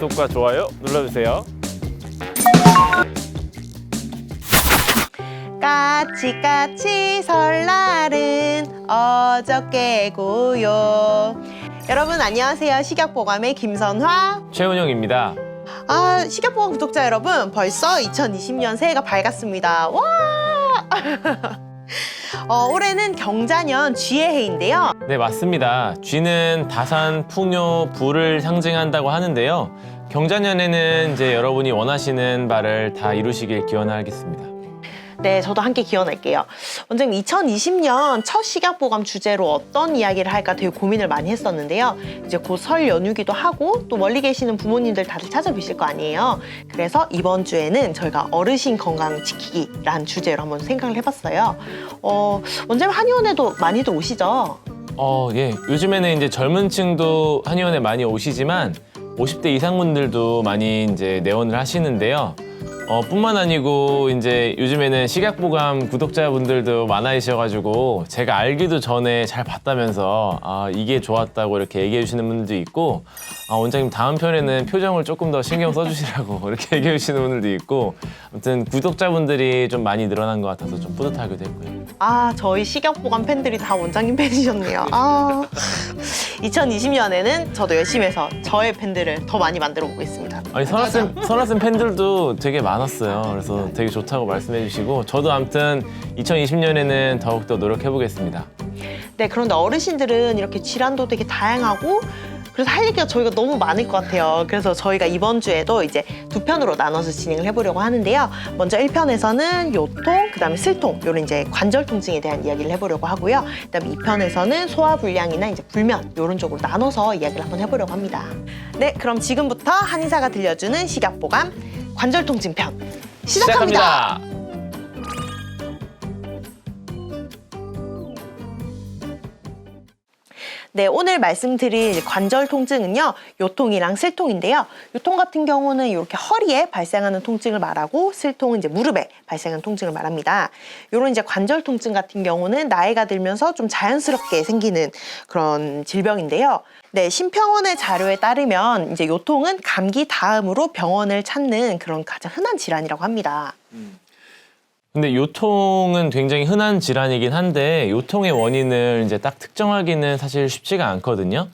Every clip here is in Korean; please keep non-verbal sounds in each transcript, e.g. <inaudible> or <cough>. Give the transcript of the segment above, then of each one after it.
구독과 좋아요 눌러주세요. 까치까치 설날은 어저께고요. 여러분 안녕하세요. 식약보감의 김선화. 최은영입니다. 아 식약보감 구독자 여러분 벌써 2020년 새해가 밝았습니다. 와! <laughs> 어, 올해는 경자년 쥐의 해인데요. 네, 맞습니다. 쥐는 다산, 풍요, 부를 상징한다고 하는데요. 경자년에는 이제 여러분이 원하시는 바를 다 이루시길 기원하겠습니다. 네, 저도 함께 기원할게요. 원장님, 2020년 첫 식약보감 주제로 어떤 이야기를 할까 되게 고민을 많이 했었는데요. 이제 곧 설 연휴기도 하고 또 멀리 계시는 부모님들 다들 찾아뵈실 거 아니에요. 그래서 이번 주에는 저희가 어르신 건강 지키기란 주제로 한번 생각을 해봤어요. 어, 원장님 한의원에도 많이들 오시죠? 어, 예. 요즘에는 이제 젊은 층도 한의원에 많이 오시지만 50대 이상 분들도 많이 이제 내원을 하시는데요. 어, 뿐만 아니고 이제 요즘에는 식약보감 구독자분들도 많아지셔가지고 제가 알기도 전에 잘 봤다면서 아, 이게 좋았다고 이렇게 얘기해 주시는 분들도 있고 아, 원장님 다음 편에는 표정을 조금 더 신경 써주시라고 <laughs> 이렇게 얘기해 주시는 분들도 있고 아무튼 구독자분들이 좀 많이 늘어난 것 같아서 좀 뿌듯하기도 했고요. 아, 저희 식약보감 팬들이 다 원장님 팬이셨네요. 아. 2020년에는 저도 열심히 해서 저의 팬들을 더 많이 만들어 보겠습니다. 아니 선아쌤 선아쌤 팬들도 되게 많았어요. 그래서 되게 좋다고 말씀해 주시고 저도 아무튼 2020년에는 더욱더 노력해 보겠습니다. 네, 그런데 어르신들은 이렇게 질환도 되게 다양하고 그래서 할 얘기가 저희가 너무 많을 것 같아요. 그래서 저희가 이번 주에도 이제 두 편으로 나눠서 진행을 해보려고 하는데요. 먼저 1편에서는 요통, 그 다음에 슬통, 요런 이제 관절 통증에 대한 이야기를 해보려고 하고요. 그 다음에 2편에서는 소화 불량이나 이제 불면, 요런 쪽으로 나눠서 이야기를 한번 해보려고 합니다. 네, 그럼 지금부터 한의사가 들려주는 식약보감 관절 통증 편 시작합니다. 네, 오늘 말씀드릴 관절 통증은요, 요통이랑 슬통인데요. 요통 같은 경우는 이렇게 허리에 발생하는 통증을 말하고, 슬통은 이제 무릎에 발생하는 통증을 말합니다. 요런 이제 관절 통증 같은 경우는 나이가 들면서 좀 자연스럽게 생기는 그런 질병인데요. 네, 심평원의 자료에 따르면 이제 요통은 감기 다음으로 병원을 찾는 그런 가장 흔한 질환이라고 합니다. 근데 요통은 굉장히 흔한 질환이긴 한데 요통의 원인을 이제 딱 특정하기는 사실 쉽지가 않거든요.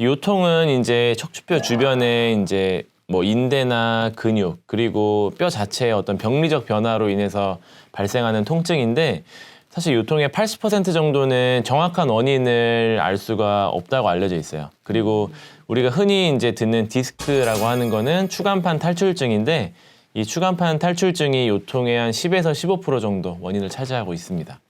요통은 이제 척추뼈 주변에 이제 뭐 인대나 근육 그리고 뼈 자체의 어떤 병리적 변화로 인해서 발생하는 통증인데 사실 요통의 80% 정도는 정확한 원인을 알 수가 없다고 알려져 있어요. 그리고 우리가 흔히 이제 듣는 디스크라고 하는 거는 추간판 탈출증인데 이 추간판 탈출증이 요통의 한 10에서 15% 정도 원인을 차지하고 있습니다.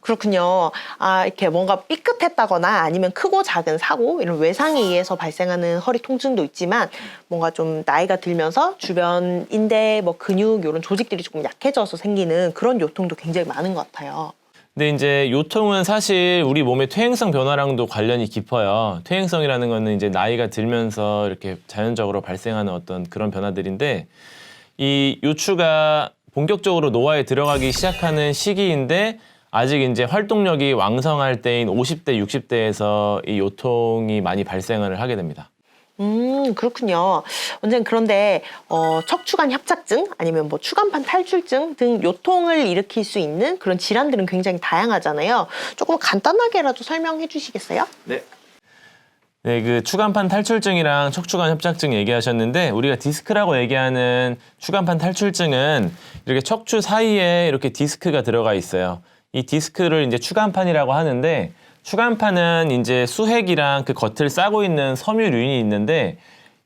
그렇군요. 아, 이렇게 뭔가 삐끗했다거나 아니면 크고 작은 사고, 이런 외상에 의해서 발생하는 허리 통증도 있지만 뭔가 좀 나이가 들면서 주변 인대, 뭐 근육, 이런 조직들이 조금 약해져서 생기는 그런 요통도 굉장히 많은 것 같아요. 근데 이제 요통은 사실 우리 몸의 퇴행성 변화랑도 관련이 깊어요. 퇴행성이라는 거는 이제 나이가 들면서 이렇게 자연적으로 발생하는 어떤 그런 변화들인데 이 요추가 본격적으로 노화에 들어가기 시작하는 시기인데 아직 이제 활동력이 왕성할 때인 50대, 60대에서 이 요통이 많이 발생을 하게 됩니다. 음, 그렇군요. 원장님, 그런데, 어, 척추관 협착증 아니면 뭐 추간판 탈출증 등 요통을 일으킬 수 있는 그런 질환들은 굉장히 다양하잖아요. 조금 간단하게라도 설명해 주시겠어요? 네. 네, 그 추간판 탈출증이랑 척추관 협착증 얘기하셨는데 우리가 디스크라고 얘기하는 추간판 탈출증은 이렇게 척추 사이에 이렇게 디스크가 들어가 있어요. 이 디스크를 이제 추간판이라고 하는데 추간판은 이제 수핵이랑 그 겉을 싸고 있는 섬유륜이 있는데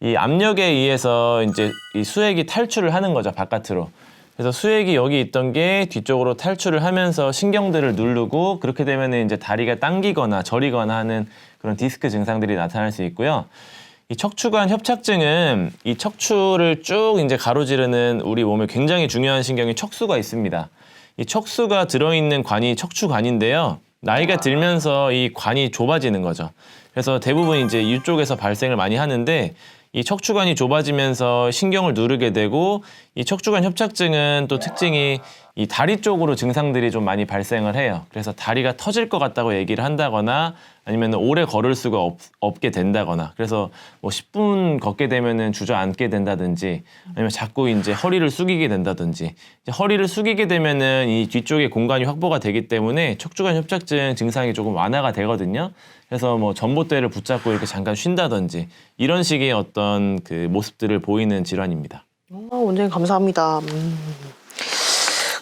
이 압력에 의해서 이제 이 수핵이 탈출을 하는 거죠 바깥으로. 그래서 수액이 여기 있던 게 뒤쪽으로 탈출을 하면서 신경들을 누르고 그렇게 되면 이제 다리가 당기거나 저리거나 하는 그런 디스크 증상들이 나타날 수 있고요. 이 척추관 협착증은 이 척추를 쭉 이제 가로지르는 우리 몸에 굉장히 중요한 신경이 척수가 있습니다. 이 척수가 들어있는 관이 척추관인데요. 나이가 들면서 이 관이 좁아지는 거죠. 그래서 대부분 이제 이쪽에서 발생을 많이 하는데 이 척추관이 좁아지면서 신경을 누르게 되고 이 척추관 협착증은 또 특징이 이 다리 쪽으로 증상들이 좀 많이 발생을 해요. 그래서 다리가 터질 것 같다고 얘기를 한다거나 아니면 오래 걸을 수가 없, 없게 된다거나 그래서 뭐 10분 걷게 되면은 주저앉게 된다든지 아니면 자꾸 이제 허리를 숙이게 된다든지 이제 허리를 숙이게 되면은 이 뒤쪽에 공간이 확보가 되기 때문에 척추관 협착증 증상이 조금 완화가 되거든요. 그래서 뭐 전봇대를 붙잡고 이렇게 잠깐 쉰다든지 이런 식의 어떤 그 모습들을 보이는 질환입니다. 어, 원장님 감사합니다. 음.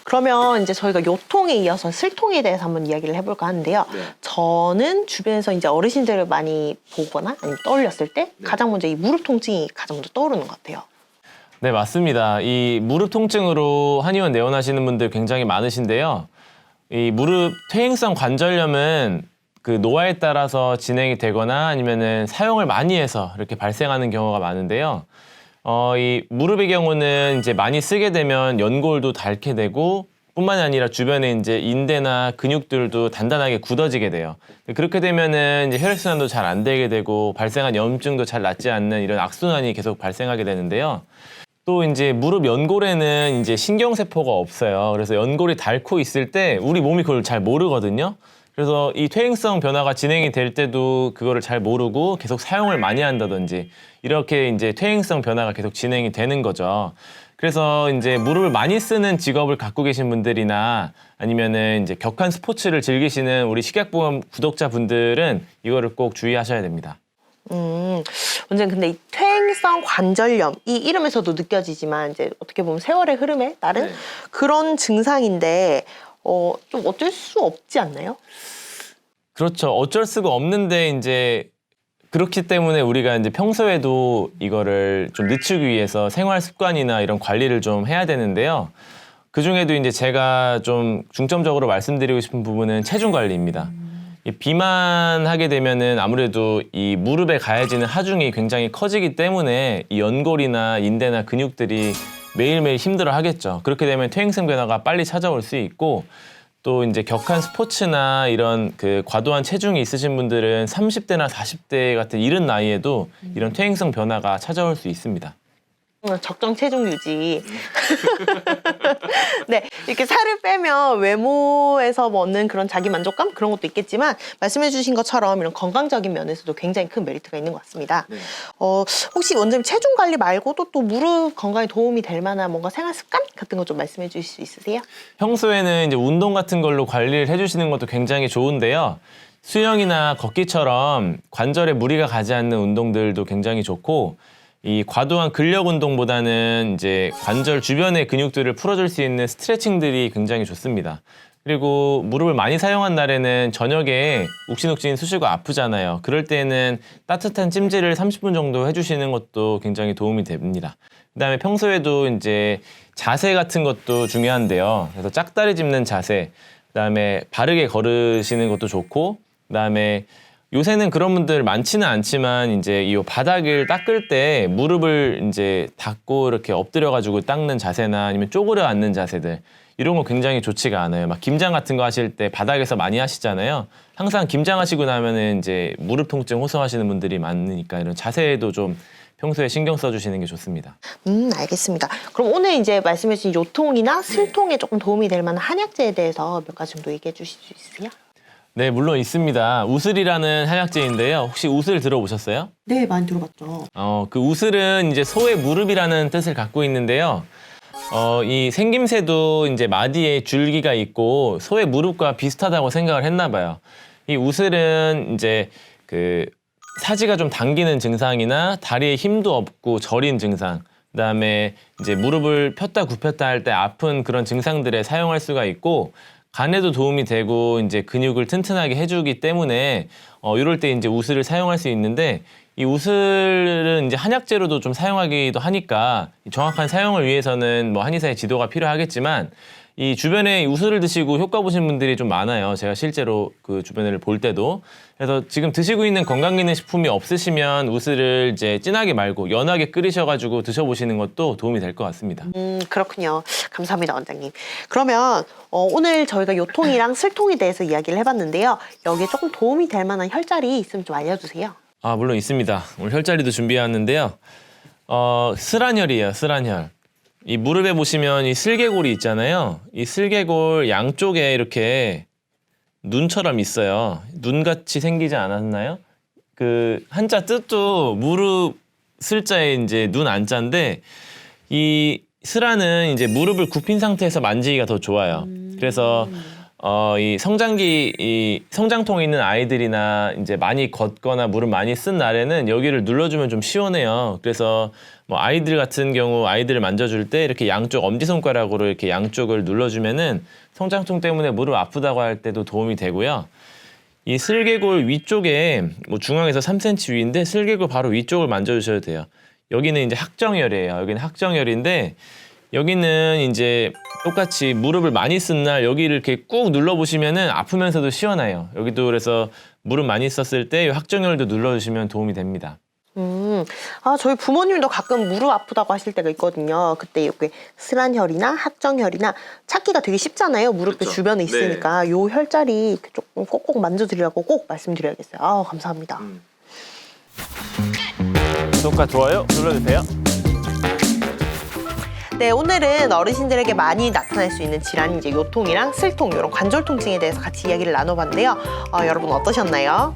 그러면 이제 저희가 요통에 이어서 슬통에 대해서 한번 이야기를 해볼까 하는데요. 저는 주변에서 이제 어르신들을 많이 보거나 아니면 떠올렸을 때 가장 먼저 이 무릎 통증이 가장 먼저 떠오르는 것 같아요. 네, 맞습니다. 이 무릎 통증으로 한의원 내원하시는 분들 굉장히 많으신데요. 이 무릎 퇴행성 관절염은 그 노화에 따라서 진행이 되거나 아니면은 사용을 많이 해서 이렇게 발생하는 경우가 많은데요. 어, 이 무릎의 경우는 이제 많이 쓰게 되면 연골도 닳게 되고 뿐만 아니라 주변에 이제 인대나 근육들도 단단하게 굳어지게 돼요. 그렇게 되면은 이제 혈액순환도 잘 안 되게 되고 발생한 염증도 잘 낫지 않는 이런 악순환이 계속 발생하게 되는데요. 또 이제 무릎 연골에는 이제 신경세포가 없어요. 그래서 연골이 닳고 있을 때 우리 몸이 그걸 잘 모르거든요. 그래서 이 퇴행성 변화가 진행이 될 때도 그거를 잘 모르고 계속 사용을 많이 한다든지 이렇게 이제 퇴행성 변화가 계속 진행이 되는 거죠. 그래서 이제 무릎을 많이 쓰는 직업을 갖고 계신 분들이나 아니면은 이제 격한 스포츠를 즐기시는 우리 식약보험 구독자분들은 이거를 꼭 주의하셔야 됩니다. 음, 원장님 근데 이 퇴행성 관절염 이 이름에서도 느껴지지만 이제 어떻게 보면 세월의 흐름에 따른 네. 그런 증상인데 어, 좀 어쩔 수 없지 않나요? 그렇죠. 어쩔 수가 없는데 이제 그렇기 때문에 우리가 이제 평소에도 이거를 좀 늦추기 위해서 생활 습관이나 이런 관리를 좀 해야 되는데요. 그 중에도 이제 제가 좀 중점적으로 말씀드리고 싶은 부분은 체중 관리입니다. 이 비만하게 되면은 아무래도 이 무릎에 가해지는 하중이 굉장히 커지기 때문에 이 연골이나 인대나 근육들이 매일매일 힘들어 하겠죠. 그렇게 되면 퇴행성 변화가 빨리 찾아올 수 있고 또 이제 격한 스포츠나 이런 그 과도한 체중이 있으신 분들은 30대나 40대 같은 이른 나이에도 이런 퇴행성 변화가 찾아올 수 있습니다. 어, 적정 체중 유지. <laughs> 네, 이렇게 살을 빼면 외모에서 얻는 그런 자기 만족감 그런 것도 있겠지만 말씀해주신 것처럼 이런 건강적인 면에서도 굉장히 큰 메리트가 있는 것 같습니다. 어, 혹시 원장님 체중 관리 말고도 또 무릎 건강에 도움이 될 만한 뭔가 생활 습관 같은 거 좀 말씀해 주실 수 있으세요? 평소에는 이제 운동 같은 걸로 관리를 해주시는 것도 굉장히 좋은데요. 수영이나 걷기처럼 관절에 무리가 가지 않는 운동들도 굉장히 좋고 이 과도한 근력 운동보다는 이제 관절 주변의 근육들을 풀어줄 수 있는 스트레칭들이 굉장히 좋습니다. 그리고 무릎을 많이 사용한 날에는 저녁에 욱신욱신 쑤시고 아프잖아요. 그럴 때는 따뜻한 찜질을 30분 정도 해주시는 것도 굉장히 도움이 됩니다. 그 다음에 평소에도 이제 자세 같은 것도 중요한데요. 그래서 짝다리 짚는 자세, 그 다음에 바르게 걸으시는 것도 좋고, 그 다음에 요새는 그런 분들 많지는 않지만 이제 이 바닥을 닦을 때 무릎을 이제 닫고 이렇게 엎드려 가지고 닦는 자세나 아니면 쪼그려 앉는 자세들 이런 거 굉장히 좋지가 않아요. 막 김장 같은 거 하실 때 바닥에서 많이 하시잖아요. 항상 김장 하시고 나면은 이제 무릎 통증 호소하시는 분들이 많으니까 이런 자세에도 좀 평소에 신경 써주시는 게 좋습니다. 음, 알겠습니다. 그럼 오늘 이제 말씀해 주신 요통이나 슬통에 조금 도움이 될 만한 한약재에 대해서 몇 가지 정도 얘기해 주실 수 있으세요? 네, 물론 있습니다. 우슬이라는 한약재인데요. 혹시 우슬 들어보셨어요? 네, 많이 들어봤죠. 어, 그 우슬은 이제 소의 무릎이라는 뜻을 갖고 있는데요. 어, 이 생김새도 이제 마디에 줄기가 있고 소의 무릎과 비슷하다고 생각을 했나 봐요. 이 우슬은 이제 그 사지가 좀 당기는 증상이나 다리에 힘도 없고 저린 증상, 그다음에 이제 무릎을 폈다 굽혔다 할 때 아픈 그런 증상들에 사용할 수가 있고 간에도 도움이 되고 이제 근육을 튼튼하게 해주기 때문에 어 이럴 때 이제 우슬을 사용할 수 있는데 이 우슬은 이제 한약재로도 좀 사용하기도 하니까 이 정확한 사용을 위해서는 뭐 한의사의 지도가 필요하겠지만 이 주변에 우슬을 드시고 효과 보신 분들이 좀 많아요. 제가 실제로 그 주변을 볼 때도. 그래서 지금 드시고 있는 건강기능식품이 없으시면 우슬을 이제 진하게 말고 연하게 끓이셔가지고 드셔보시는 것도 도움이 될 것 같습니다. 음, 그렇군요. 감사합니다, 원장님. 그러면 어, 오늘 저희가 요통이랑 <laughs> 슬통에 대해서 이야기를 해봤는데요. 여기에 조금 도움이 될 만한 혈자리 있으면 좀 알려주세요. 아, 물론 있습니다. 오늘 혈자리도 준비해왔는데요. 어, 슬한혈이에요, 슬한혈. 이 무릎에 보시면 이 슬개골이 있잖아요. 이 슬개골 양쪽에 이렇게 눈처럼 있어요. 눈같이 생기지 않았나요? 그 한자 뜻도 무릎 슬자에 이제 눈 안자인데 이 슬아는 이제 무릎을 굽힌 상태에서 만지기가 더 좋아요. 그래서 어, 이 성장기, 이 성장통에 있는 아이들이나 이제 많이 걷거나 무릎 많이 쓴 날에는 여기를 눌러주면 좀 시원해요. 그래서 뭐 아이들 같은 경우 아이들을 만져줄 때 이렇게 양쪽 엄지손가락으로 이렇게 양쪽을 눌러주면은 성장통 때문에 무릎 아프다고 할 때도 도움이 되고요. 이 슬개골 위쪽에 뭐 중앙에서 3cm 위인데 슬개골 바로 위쪽을 만져주셔도 돼요. 여기는 이제 학정혈이에요. 여기는 학정혈인데 여기는 이제 똑같이 무릎을 많이 쓴 날 여기를 이렇게 꾹 눌러보시면은 아프면서도 시원해요. 여기도 그래서 무릎 많이 썼을 때이 학정혈도 눌러주시면 도움이 됩니다. 음, 아, 저희 부모님도 가끔 무릎 아프다고 하실 때가 있거든요. 그때 이렇게 슬한혈이나 학정혈이나 찾기가 되게 쉽잖아요. 무릎 그쵸. 주변에 네. 있으니까 요 혈자리 이렇게 조금 꼭꼭 만져드리라고 꼭 말씀드려야겠어요. 아, 감사합니다. 구독과 좋아요 눌러주세요. 네, 오늘은 어르신들에게 많이 나타날 수 있는 질환이 이제 요통이랑 슬통 이런 관절 통증에 대해서 같이 이야기를 나눠봤는데요. 어, 여러분 어떠셨나요?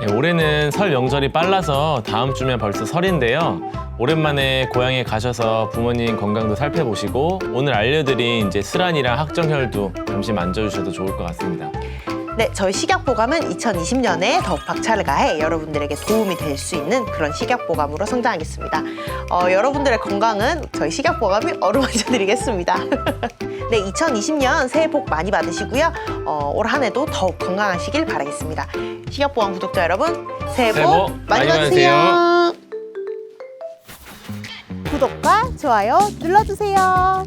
네, 올해는 설 명절이 빨라서 다음 주면 벌써 설인데요. 오랜만에 고향에 가셔서 부모님 건강도 살펴보시고 오늘 알려드린 이제 슬안이랑 학정혈도 잠시 만져주셔도 좋을 것 같습니다. 네, 저희 식약보감은 2020년에 더욱 박차를 가해 여러분들에게 도움이 될 수 있는 그런 식약보감으로 성장하겠습니다. 어, 여러분들의 건강은 저희 식약보감이 어루만져 드리겠습니다. <laughs> 네, 2020년 새해 복 많이 받으시고요. 어, 올 한 해도 더욱 건강하시길 바라겠습니다. 식약보감 구독자 여러분, 새해 복, 새해 복 많이 많이 받으세요. 받으세요. 구독과 좋아요 눌러주세요.